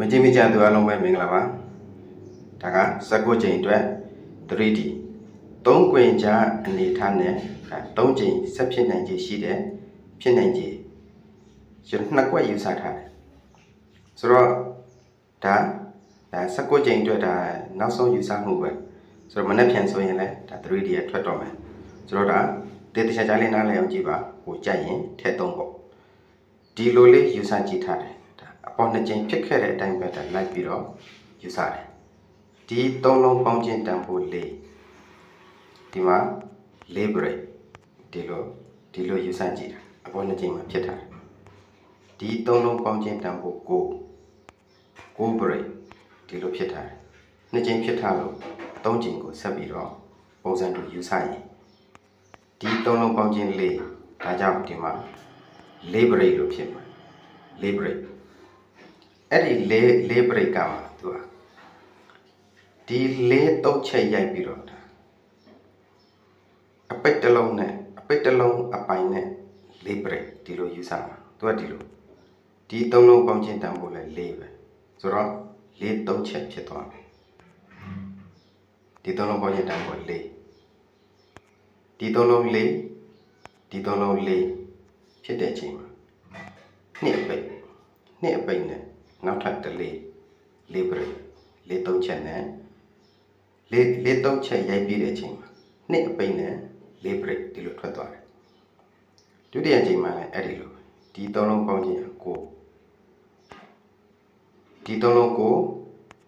ဝင်ကြီးမိကြသူအားလုံးပဲမင်္ဂလာပါဒါကဇက်ကုတ်ချိန်အတွက် 3D သုံးကွင်ကြားအနေထားနဲ့သုံးချိန်ဆက်ဖြစ်နိုင်ခြေရှိတဲ့ဖြစ်နိုင်ခြေကျွန်တော်နှစ်ကွက်ယူဆထားတယ်ဆိုတော့ဒါဒါဇက်ကုတ်ချိန်အတွက်ဒါနောက်ဆုံးယူဆမှုပဲဆိုတော့မနေ့ပြန်ဆိုရင်လည်းဒါ 3D ရထွက်တော့မယ်ဆိုတော့ဒါတေးတခြားခြားလေးနားလည်အောင်ကြည့်ပါကိုကြိုက်ရင်ထည့်သုံးပေါ့ဒီလိုလေးယူဆကြည့်ထားတယ်ဒါ အပေါ်နှစ်ကြိမ်ဖြစ်ခဲ့တဲ့အတိုင်းပဲဒါလိုက်ပြီးတော့ယူဆတယ်ဒီသုံးလုံးပေါင်းချင်းတန်ဖို့လေးဒီမှာလေး break ဒီလိုဒီလိုယူဆကြည့်တာအပေါ်နှစ်ကြိမ်မှာဖြစ်ထားတယ်ဒီသုံးလုံးပေါင်းချင်းတန်ဖို့ကိုကို break ဒီလိုဖြစ်ထားတယ်နှစ်ကြိမ်ဖြစ်ထားလို့သုံးကြိမ်ကိုဆက်ပြီးတော့ပုံစံတူယူဆရင်ဒီသုံးလုံးပေါင်းချင်းလေးဒါကြောင့်ဒီမှာလေးဘရိတ်လို့ဖြစ်မှာလေးဘရိတ် အဲ့ဒီလေးလေးဘရိတ်ကမှသူကဒီလေးတုတ်ချက်ရိုက်ပြီးတော့ဒါအပိတ်တစ်လုံးနဲ့အပိတ်တစ်လုံးအပိုင်နဲ့လေးဘရိတ်ဒီလိုယူဆမှာသူကဒီလိုဒီသုံးလုံးပေါင်းချင်းတန်ဖို့လဲလေးပဲဆိုတော့လေးတုတ်ချက်ဖြစ်သွားပြီဒီသုံးလုံးပေါင်းချင်းတန်ဖို့လေးဒီသုံးလုံးလေးဒီသုံးလုံးလေးဖြစ်တဲ့အချိန်မှာနှစ်အပိတ်နှစ်အပိတ်နဲ့ နောက်ထပ်တစ်လေးလေးဘရိတ်လေးသုံးချက်နဲ့လေးလေးသုံးချက်ရိုက်ပြီးတဲ့အချိန်မှာနှစ်အပိတ်နဲ့လေးဘရိတ်ဒီလိုထွက်သွားတယ်ဒုတိယအချိန်မှာလည်းအဲ့ဒီလိုပဲဒီသုံးလုံးပေါင်းခြင်းကိုဒီသုံးလုံးကို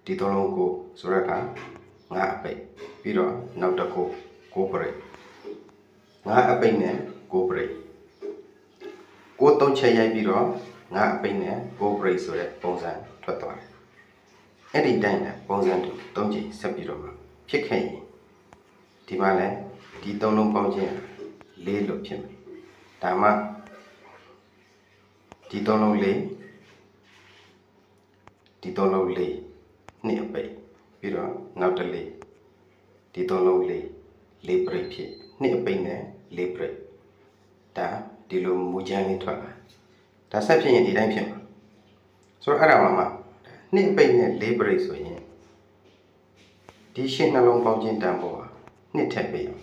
ဒီသုံးလုံးကိုဆိုရတာငါအပိတ်ပြီးတော့နောက်တစ်ခုကိုဘရိတ်ငါအပိတ်နဲ့ကိုဘရိတ်ကိုသုံးချက်ရိုက်ပြီးတော့ ငါအပိတ်နဲ့ go break ဆိုတဲ့ပုံစံထွက်သွားတယ်။အဲ့ဒီတိုင်းနဲ့ပုံစံတူသုံးချိန်ဆက်ပြီးတော့မှဖြစ်ခဲ့ရင်ဒီမှာလဲဒီသုံးလုံးပေါင်းခြင်းလေးလို့ဖြစ်မယ်။ဒါမှဒီသုံးလုံးလေးဒီသုံးလုံးလေးနှစ်အပိတ်ပြီးတော့နောက်တစ်လေးဒီသုံးလုံးလေးလေး break ဖြစ်နှစ်အပိတ်နဲ့လေး break ဒါဒီလိုမူချမ်းလေးထွက်လာ ဒါဆက်ဖြစ်ရင်ဒီတိုင်းဖြစ်မှာဆိုတော့အဲ့ဒါမှမှနှစ်ပိတ်နဲ့လေးဘရိတ်ဆိုရင်ဒီရှင်းနှလုံးပေါင်းခြင်းတန်ဖို့ဟာနှစ်ထက်ပေးအောင်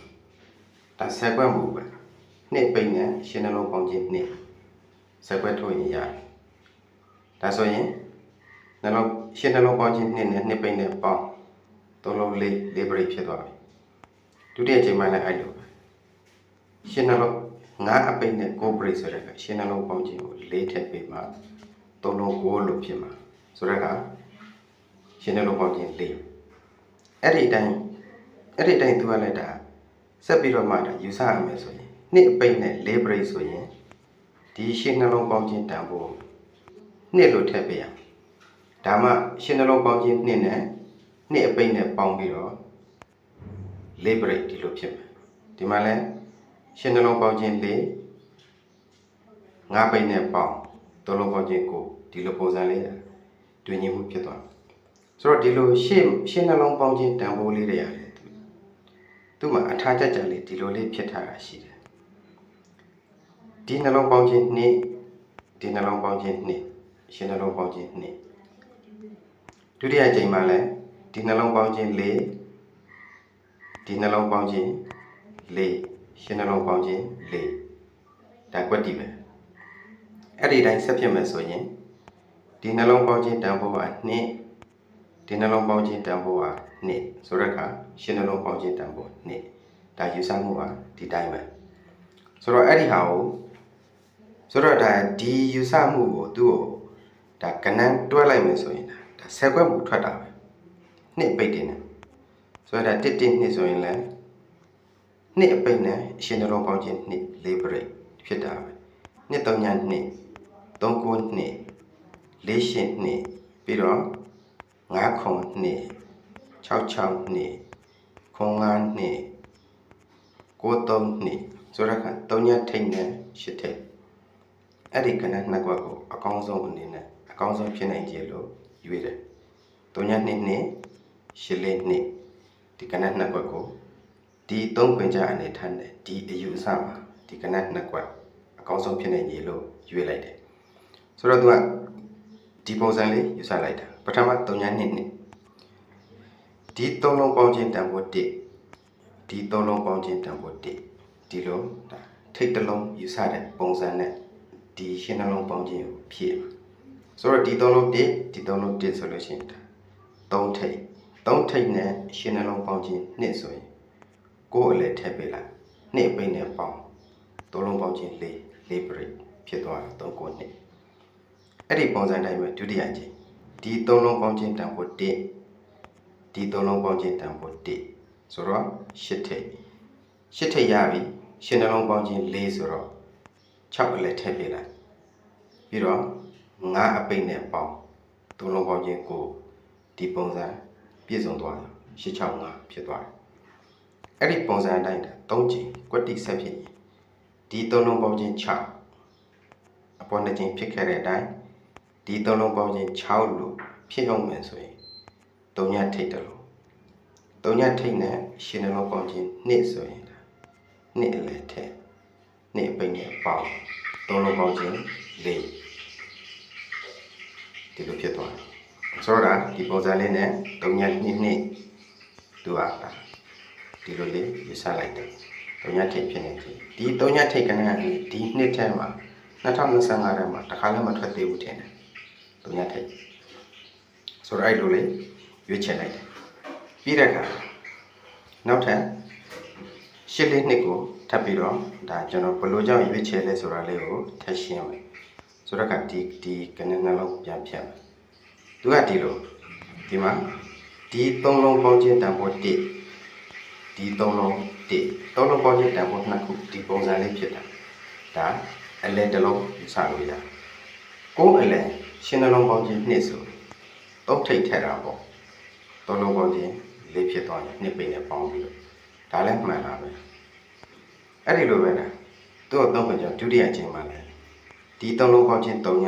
ဒါဆက်ကွက်မှုပဲနှစ်ပိတ်နဲ့ရှင်းနှလုံးပေါင်းခြင်းနှစ်ဆက်ကွက်ထုတ်ရင်ရတယ်ဒါဆိုရင်နှလုံးရှင်းနှလုံးပေါင်းခြင်းနှစ်နဲ့နှစ်ပိတ်နဲ့ပေါင်းသုံးလုံးလေးလေးဘရိတ်ဖြစ်သွားပြီဒုတိယချိန်မှလည်းအဲ့လိုပဲရှင်းနှလုံး ငါအပိတ်နဲ့ကိုဘရိတ်ဆိုတဲ့ကရှင်းနှလုံးပေါင်းခြင်းကိုလေးထည့်ပေးမှသုံးလုံးကိုလို့ဖြစ်မှာဆိုတော့ကရှင်းနှလုံးပေါင်းခြင်းလေးအဲ့ဒီအတိုင်းအဲ့ဒီအတိုင်းသူကလည်းဒါဆက်ပြီးတော့မှဒါယူဆရမယ်ဆိုရင်နှစ်အပိတ်နဲ့လေးဘရိတ်ဆိုရင်ဒီရှင်းနှလုံးပေါင်းခြင်းတန်ဖို့နှစ်လို့ထည့်ပေးရဒါမှရှင်းနှလုံးပေါင်းခြင်းနှစ်နဲ့နှစ်အပိတ်နဲ့ပေါင်းပြီးတော့လေးဘရိတ်ဒီလိုဖြစ်မယ်ဒီမှာလည်း ရှင်းနှလုံးပေါင်းခြင်းလေးငါးပိတ်နဲ့ပေါင်းသုံးလုံးပေါင်းခြင်းကိုဒီလိုပုံစံလေးတွင်ញမှုဖြစ်သွားဆိုတော့ဒီလိုရှင်းရှင်းနှလုံးပေါင်းခြင်းတန်ဖိုးလေးတွေရတယ်သူသူ့မှာအထားကြကြလေးဒီလိုလေးဖြစ်ထားတာရှိတယ်ဒီနှလုံးပေါင်းခြင်းနှစ်ဒီနှလုံးပေါင်းခြင်းနှစ်ရှင်းနှလုံးပေါင်းခြင်းနှစ်ဒုတိယအချိန်မှာလည်းဒီနှလုံးပေါင်းခြင်းလေးဒီနှလုံးပေါင်းခြင်းလေး ရှင်းနှလုံးပေါင်းခြင်း၄ဒါကွက်တီပဲအဲ့ဒီတိုင်းဆက်ဖြစ်မယ်ဆိုရင်ဒီနှလုံးပေါင်းခြင်းတန်ဖိုးက2ဒီနှလုံးပေါင်းခြင်းတန်ဖိုးက2ဆိုတော့အခါရှင်းနှလုံးပေါင်းခြင်းတန်ဖိုး2ဒါယူဆမှုကဒီတိုင်းပဲဆိုတော့အဲ့ဒီဟာကိုဆိုတော့ဒါဒီယူဆမှုကိုသူ့ကိုဒါကနန်းတွဲလိုက်မယ်ဆိုရင်ဒါဆယ်ကွက်မှုထွက်တာပဲနှစ်ပိတ်တင်တယ်ဆိုတော့ဒါတစ်တစ်နှစ်ဆိုရင်လည်း နှစ်အပိတ်နဲ့အရှင်နှလုံးပေါင်းခြင်းနှစ်လေးပရိတ်ဖြစ်တာပဲနှစ်သုံးညာနှစ်သုံးကိုနှစ်လေးရှင်နှစ်ပြီးတော့ငါးခုနှစ်6 6နှစ်ခုံ9နှစ်ကိုသုံးနှစ်ဆိုတော့ကသုံးညာထိတ်နဲ့ရှစ်ထိတ်အဲ့ဒီကဏ္ဍနှစ်ကွက်ကိုအကောင်းဆုံးအနေနဲ့အကောင်းဆုံးဖြစ်နိုင်ကြလို့ရွေးတယ်သုံးညာနှစ်နှစ်ရှစ်လေးနှစ်ဒီကဏ္ဍနှစ်ကွက်ကို ဒီသုံးခွင်ကြအနေထားနဲ့ဒီအယူအဆမှာဒီကနက်နှစ်ကွက်အကောင်းဆုံးဖြစ်နေကြီးလို့ရွေးလိုက်တယ်ဆိုတော့သူကဒီပုံစံလေးယူဆလိုက်တာဘပထမ3ညနှစ်နှစ်ဒီသုံးလုံးပေါင်းခြင်းတန်ဖိုး1ဒီသုံးလုံးပေါင်းခြင်းတန်ဖိုး1ဒီလိုဒါထိတ်တစ်လုံးယူဆတဲ့ပုံစံနဲ့ဒီရှင်းနှလုံးပေါင်းခြင်းကိုဖြည့်မှာဆိုတော့ဒီသုံးလုံး1ဒီသုံးလုံး1ဆိုလို့ရှိရင်ဒါ3ထိတ်3ထိတ်နဲ့ရှင်းနှလုံးပေါင်းခြင်း2ဆိုရင် ကိုယ်အလဲထည့်ပေးလိုက်2ပိတ်နဲ့ပေါင်းသုံးလုံးပေါင်းခြင်း4 4 break ဖြစ်သွားတာ3ကို2အဲ့ဒီပုံစံတိုင်းပဲဒုတိယကြိမ်ဒီသုံးလုံးပေါင်းခြင်းတန်ဖို့1ဒီသုံးလုံးပေါင်းခြင်းတန်ဖို့1ဆိုတော့8ထိပ်8ထိပ်ရပြီရှင်းနှလုံးပေါင်းခြင်း4ဆိုတော့6အလက်ထည့်ပြလိုက်ပြီးတော့9အပိတ်နဲ့ပေါင်းသုံးလုံးပေါင်းခြင်းကိုဒီပုံစံပြည့်စုံသွားတယ်865ဖြစ်သွားတယ် အဲ့ဒီပုံစံအတိုင်း3ချိန်ကွက်တိဆက်ဖြစ်ရင်ဒီသုံးလုံးပေါင်းခြင်း6အပေါ်နှစ်ချိန်ဖြစ်ခဲ့တဲ့အတိုင်းဒီသုံးလုံးပေါင်းခြင်း6လို့ဖြစ်အောင်မယ်ဆိုရင်၃ညထိတ်တယ်လို့၃ညထိတ်နဲ့ရှင်းနှလုံးပေါင်းခြင်း2ဆိုရင်2အလဲထက်2ပိတ်နဲ့ပေါင်းသုံးလုံးပေါင်းခြင်း4ဒီလိုဖြစ်သွားတယ်ဆိုတော့ဒီပုံစံလေးနဲ့၃ည2နှစ်သူက ဒီလိုလေးရစလိုက်တယ်၃ညထိတ်ဖြစ်နေပြီဒီ၃ညထိတ်ကနန်းဒီနှစ်ထဲမှာ2025ထဲမှာတခါလည်းမထွက်သေးဘူးထင်တယ်၃ညထိတ်ဆိုတော့အဲ့လိုလေးရွေးချယ်လိုက်တယ်ပြီးတဲ့အခါနောက်ထပ်ရှစ်လေးနှစ်ကိုထပ်ပြီးတော့ဒါကျွန်တော်ဘယ်လိုကြောင့်ရွေးချယ်လဲဆိုတာလေးကိုထပ်ရှင်းမယ်ဆိုတော့ကဒီဒီကနန်းနှလုံးပြန်ဖြတ်မယ်သူကဒီလိုဒီမှာဒီသုံးလုံးပေါင်းခြင်းတန်ဖိုး1 ဒီသုံးလုံး1သုံးလုံးပေါင်းခြင်းတန်ဖိုး2ခုဒီပုံစံလေးဖြစ်တာဒါအလဲတစ်လုံးယူဆလို့ရတယ်ကိုယ်အလဲရှင်းနှလုံးပေါင်းခြင်း2ဆိုတော့ထိတ်ထက်တာပေါ့သုံးလုံးပေါင်းခြင်းလေးဖြစ်သွားတယ်နှစ်ပိတ်နဲ့ပေါင်းပြီးတော့ဒါလည်းမှန်တာပဲအဲ့ဒီလိုပဲလားသူ့အသုံးပဲကြောင့်ဒုတိယချိန်မှာလည်းဒီသုံးလုံးပေါင်းခြင်း3ည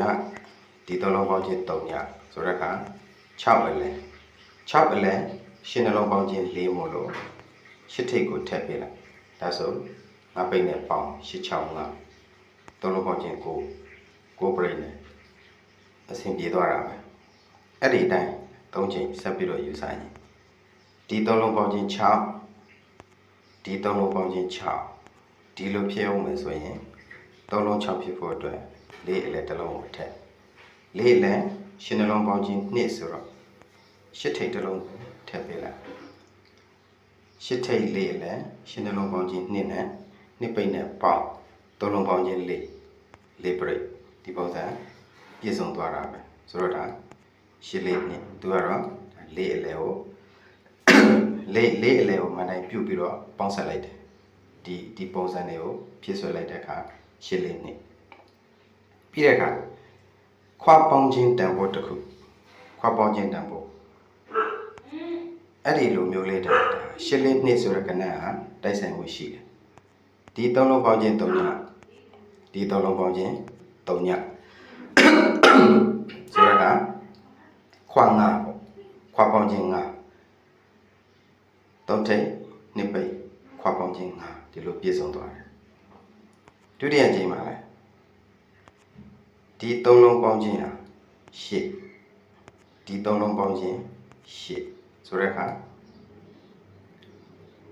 ဒီသုံးလုံးပေါင်းခြင်း3ညဆိုတော့က6အလဲ6အလဲရှင်းနှလုံးပေါင်းခြင်း4မို့လို့ ရှစ်ထိတ်ကိုထည့်ပေးလိုက်ဒါဆိုငါပိတ်နဲ့ပေါင်း865သုံးလုံးပေါင်းခြင်းကိုကိုပြိတ်နဲ့အဆင်ပြေသွားတာပဲအဲ့ဒီအတိုင်း၃ချိန်ဆက်ပြီးတော့ယူဆိုင်ရင်ဒီသုံးလုံးပေါင်းခြင်း6ဒီသုံးလုံးပေါင်းခြင်း6ဒီလိုဖြစ်အောင်မယ်ဆိုရင်သုံးလုံး6ဖြစ်ဖို့အတွက်လေးအလဲတစ်လုံးကိုထည့်လေးအလဲရှင်းနှလုံးပေါင်းခြင်း2ဆိုတော့ရှစ်ထိပ်တစ်လုံးထည့်ပေးလိုက် ရှစ်ထိပ်လေးအလဲရှင်းနှလုံးပေါင်းခြင်း2နဲ့နှစ်ပိတ်နဲ့ပေါင်းသုံးလုံးပေါင်းခြင်း4လေးပရိတ်ဒီပုံစံပြည့်စုံသွားတာပဲဆိုတော့ဒါရှစ်လေးနှစ်သူကတော့လေးအလဲကိုလေးလေးအလဲကိုမနိုင်ပြုတ်ပြီးတော့ပေါင်းဆက်လိုက်တယ်ဒီဒီပုံစံတွေကိုဖြည့်ဆွဲလိုက်တဲ့အခါရှစ်လေးနှစ်ပြီးတဲ့အခါခွာပေါင်းခြင်းတန်ဖိုးတစ်ခုခွာပေါင်းခြင်းတန်ဖိုး အဲ့ဒီလိုမျိုးလေးတဲ့ရှစ်လေးနှစ်ဆိုတဲ့ကဏ္ဍဟာတိုက်ဆိုင်မှုရှိတယ်ဒီသုံးလုံးပေါင်းခြင်း၃ညဒီသုံးလုံးပေါင်းခြင်း၃ညဆိုတော့ကခွာငါပေါ့ခွာပေါင်းခြင်းငါသုံးထိပ်နှစ်ပိတ်ခွာပေါင်းခြင်းငါဒီလိုပြည့်စုံသွားတယ်ဒုတိယကြိမ်မှာလည်းဒီသုံးလုံးပေါင်းခြင်းဟာရှစ်ဒီသုံးလုံးပေါင်းခြင်းရှစ် ဆိုတဲ့အခါ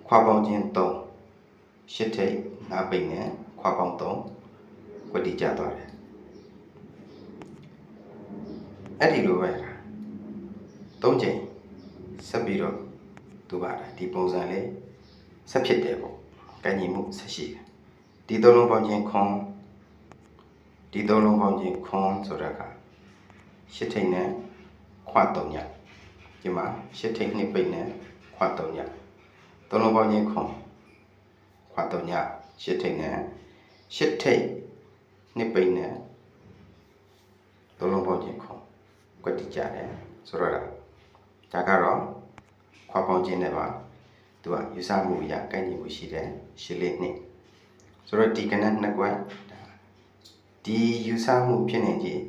ခွာပေါင်းခြင်း3ရှစ်ထိပ်ငါပိတ်နဲ့ခွာပေါင်း3ကွက်တိကျသွားတယ်အဲ့ဒီလိုပဲသုံးချိန်ဆက်ပြီးတော့သူပါတာဒီပုံစံလေးဆက်ဖြစ်တယ်ပေါ့ကံညီမှုဆက်ရှိတယ်ဒီသုံးလုံးပေါင်းခြင်းခွန်ဒီသုံးလုံးပေါင်းခြင်းခွန်ဆိုတဲ့အခါရှစ်ထိပ်နဲ့ခွသုံးည ဒီမှာရှစ်ထိပ်နှစ်ပိတ်နဲ့ခွသုံးညသုံးလုံးပေါင်းခြင်းခွန်ခွသုံးညရှစ်ထိပ်နဲ့ရှစ်ထိပ်နှစ်ပိတ်နဲ့သုံးလုံးပေါင်းခြင်းခွန်ကွက်တိကြတယ်ဆိုတော့ဒါကတော့ခွာပေါင်းခြင်းနဲ့ပါသူကယူဆမှုအရကိုက်ညီမှုရှိတယ်ရှစ်လေးနှစ်ဆိုတော့ဒီကနက်နှစ်ကွက်ဒီယူဆမှုဖြစ်နေကြီး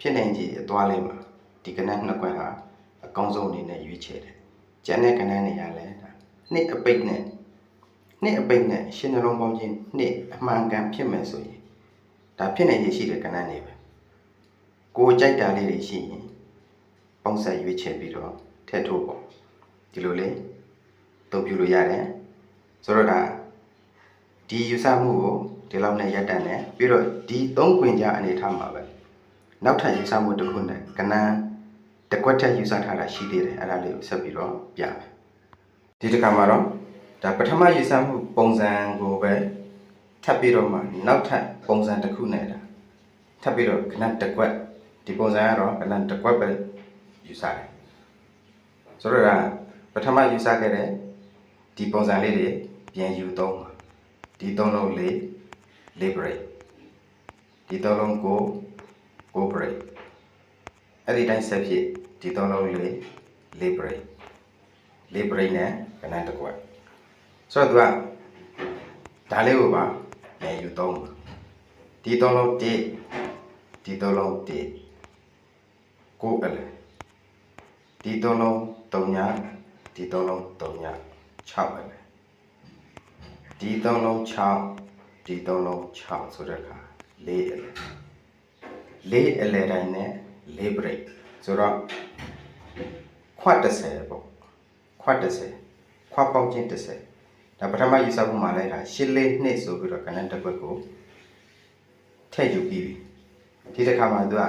ဖြစ်နေကြီးအသွားလေးမှာဒီကနက်နှစ်ကွက်ဟာအ ကောင်းဆုံးအနေနဲ့ရွေးချယ်တယ်ကျန်တဲ့ကနက်နေရလဲဒါနှစ်အပိတ်နဲ့နှစ်အပိတ်နဲ့ရှင်းနှလုံးပေါင်းခြင်းနှစ်အမှန်ကန်ဖြစ်မယ်ဆိုရင်ဒါဖြစ်နေကြီးရှိတဲ့ကနက်နေပဲကိုကြိုက်တာလေးတွေရှိရင်ပပေါင်းဆက်ရွေးချယ်ပြီးတော့ထည့်ထိုးပေါ့ဒီလိုလေးတုံးပြလို့ရတယ်ဆိုတော့ဒါဒီယူဆမှုကိုဒီလောက်နဲ့ရပ်တန့်တယ်ပြီးတော့ဒီသုံးခွင်ကြအနေထားမှာပဲနောက်ထပ်ယူဆမှုတစ်ခုနဲ့ကနန်း တစ်ကွက်ထက်ယူဆထားတာရှိသေးတယ်အဲ့ဒါလေးကိုဆက်ပြီးတော့ပြမယ်ဒီတစ်ခါမှာတော့ဒါပထမယူဆမှုပုံစံကိုပဲထပ်ပြီးတော့မှနောက်ထပ်ပုံစံတစ်ခုနဲ့ဒါထပ်ပြီးတော့ကနန်းတစ်ကွက်ဒီပုံစံကတော့ကနန်းတစ်ကွက်ပဲယူဆတယ်ဆိုတော့ဒါပထမယူဆခဲ့တဲ့ဒီပုံစံလေးတွေပြန်ယူသုံးပါဒီသုံးလုံးလေး liberate ဒီသုံးလုံးကို cooperate အဲ့ဒီတိုင်းဆက်ဖြစ် ဒီသုံးလုံးလေး liberate liberate နဲ့ကဏ္ဍတစ်ခွက်ဆိုတော့သူကဒါလေးကိုပါပြန်ယူသုံးပါဒီသုံးလုံး1ဒီသုံးလုံး1ကိုအဲ့လေဒီသုံးလုံး3ညဒီသုံးလုံး3ည6ပဲလေဒီသုံးလုံး6ဒီသုံးလုံး6ဆိုတဲ့အခါ4အဲ့လေလေးအလဲတိုင်းနဲ့လေး break ဆိုတော့ ခွတ်30ပေါ့ခွတ်30ခွတ်ပေါင်းချင်း30ဒါပထမယူဆမှုမှာလိုက်တာရှစ်လေးနှစ်ဆိုပြီးတော့ကဏ္ဍတစ်ခွက်ကိုထည့်ယူပြီးပြီဒီတစ်ခါမှာသူက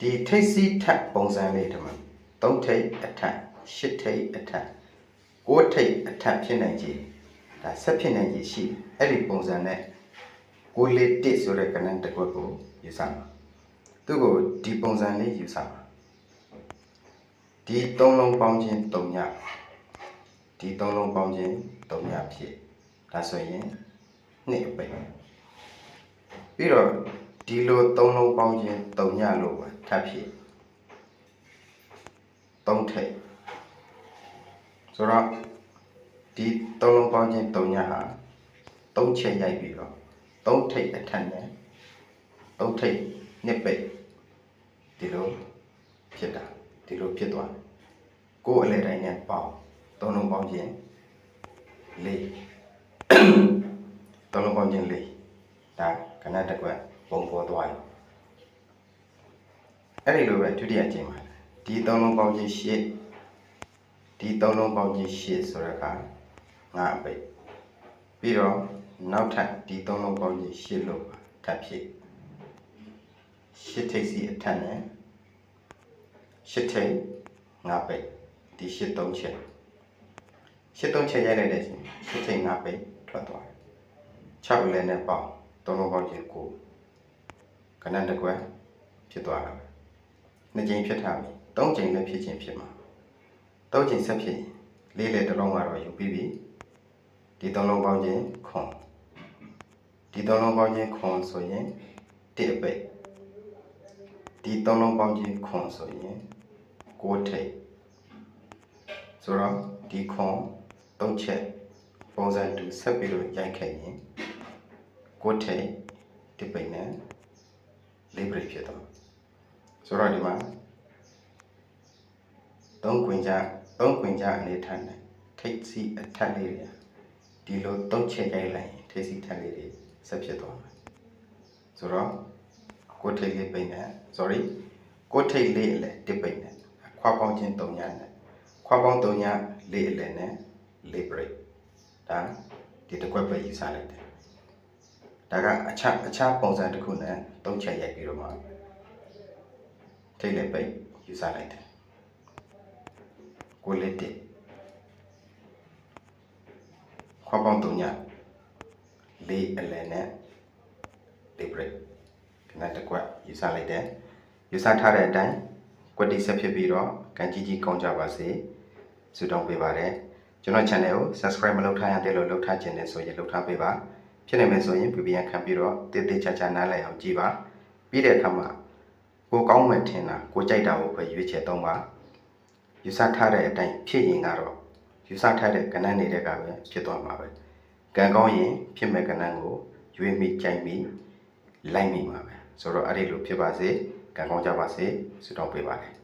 ဒီထိတ်စီထက်ပုံစံလေးဒီမှာ၃ထိတ်အထက်ရှစ်ထိတ်အထက်ကိုးထိတ်အထက်ဖြစ်နိုင်ကြီးဒါဆက်ဖြစ်နိုင်ကြီးရှိအဲ့ဒီပုံစံနဲ့ကိုလေးတစ်ဆိုတဲ့ကဏ္ဍတစ်ခွက်ကိုယူဆမှာသူ့ကိုဒီပုံစံလေးယူဆမှာ ဒီသုံးလုံးပေါင်းခြင်း၃ညဒီသုံးလုံးပေါင်းခြင်း၃ညဖြစ်ဒါဆိုရင်နှစ်အပိတ်ပြီးတော့ဒီလိုသုံးလုံးပေါင်းခြင်း၃ညလို့ပဲထပ်ဖြစ်၃ထိပ်ဆိုတော့ဒီသုံးလုံးပေါင်းခြင်း၃ညဟာ၃ချက်ရိုက်ပြီးတော့၃ထိပ်အထက်နဲ့၃ထိပ်နှစ်ပိတ်ဒီလိုဖြစ်တာ ဒီလိုဖြစ်သွားတယ်ကိုယ်အလဲတိုင်းနဲ့ပေါင်းသုံးလုံးပေါင်းခြင်းလေးသုံးလုံးပေါင်းခြင်းလေးဒါကဏ္ဍတစ်ခွက်ပုံပေါ်သွားတယ်အဲ့ဒီလိုပဲဒုတိယအချိန်မှာဒီသုံးလုံးပေါင်းခြင်းရှစ်ဒီသုံးလုံးပေါင်းခြင်းရှစ်ဆိုတဲ့အခါငါအပိတ်ပြီးတော့နောက်ထပ်ဒီသုံးလုံးပေါင်းခြင်းရှစ်လို့ထပ်ဖြစ်ရှစ်ထိပ်စီအထက်နဲ့ ရှစ်ထိပ်ငါပိတ်ဒီရှစ်သုံးချက်ရှစ်သုံးချက်ရိုက်လိုက်တဲ့ရှင်ရှစ်ထိပ်ငါပိတ်ထွက်သွားတယ်6လည်းနဲ့ပေါင်းသုံးလုံးပေါင်းခြင်းကိုကဏ္ဍတစ်ခွက်ဖြစ်သွားတာပဲနှစ်ကြိမ်ဖြစ်ထားပြီသုံးကြိမ်လည်းဖြစ်ခြင်းဖြစ်မှာသုံးကြိမ်ဆက်ဖြစ်ရင်လေးလေတစ်လုံးကတော့ယူပြီးပြီဒီသုံးလုံးပေါင်းခြင်းခွန်ဒီသုံးလုံးပေါင်းခြင်းခွန်ဆိုရင်တစ်အပိတ် ဒီသုံးလုံးပေါင်းခြင်းခွန်ဆိုရင်ကိုးထိပ်ဆိုတော့ဒီခွန်သုံးချက်ပုံစံတူဆက်ပြီးတော့ရိုက်ခဲ့ရင်ကိုးထိပ်တစ်ပိတ်နဲ့လေးပိတ်ဖြစ်တော့ဆိုတော့ဒီမှာသုံးခွင်ကြသုံးခွင်ကြအနေထားနဲ့ထိပ်စီအထက်လေးတွေဒီလိုသုံးချက်ရိုက်လိုက်ရင်ထိပ်စီထက်လေးတွေဆက်ဖြစ်သွားမယ်ဆိုတော့ ကိုယ်ထိပ်လေးပိတ်နဲ့ sorry ကိုယ်ထိပ်လေးအလဲတစ်ပိတ်နဲ့ခွာပေါင်းခြင်း၃ညနဲ့ခွာပေါင်း၃ညလေးအလဲနဲ့လေး break ဒါဒီတစ်ခွက်ပဲယူဆလိုက်တယ်ဒါကအခြားအခြားပုံစံတစ်ခုနဲ့သုံးချက်ရိုက်ပြီးတော့မှထိပ်လေးပိတ်ယူဆလိုက်တယ်ကိုလေးတစ်ခွာပေါင်း၃ညလေးအလဲနဲ့လေး break ခဏတစ်ကွက်ယူဆလိုက်တယ်ယူဆထားတဲ့အတိုင်းကွက်တိဆက်ဖြစ်ပြီးတော့ကန်ကြီးကြီးကောင်းကြပါစေဆုတောင်းပေးပါတယ်ကျွန်တော် channel ကို subscribe မလုပ်ထားရသေးလို့လုပ်ထားခြင်းနဲ့ဆိုရင်လုပ်ထားပေးပါဖြစ်နေမယ်ဆိုရင် VPN ခံပြီးတော့တည်တည်ချာချာနားလည်အောင်ကြည့်ပါပြီးတဲ့အခါမှာကိုကောင်းမှထင်တာကိုကြိုက်တာကိုပဲရွေးချယ်သုံးပါယူဆထားတဲ့အတိုင်းဖြစ်ရင်ကတော့ယူဆထားတဲ့ကဏ္ဍနေတဲ့ကပဲဖြစ်သွားမှာပဲကံကောင်းရင်ဖြစ်မဲ့ကဏ္ဍကိုရွေးမိကြိုက်မိလိုက်မိမှာပဲ ဆိုတော့အဲ့ဒီလိုဖြစ်ပါစေကံကောင်းကြပါစေဆုတောင်းပေးပါတယ်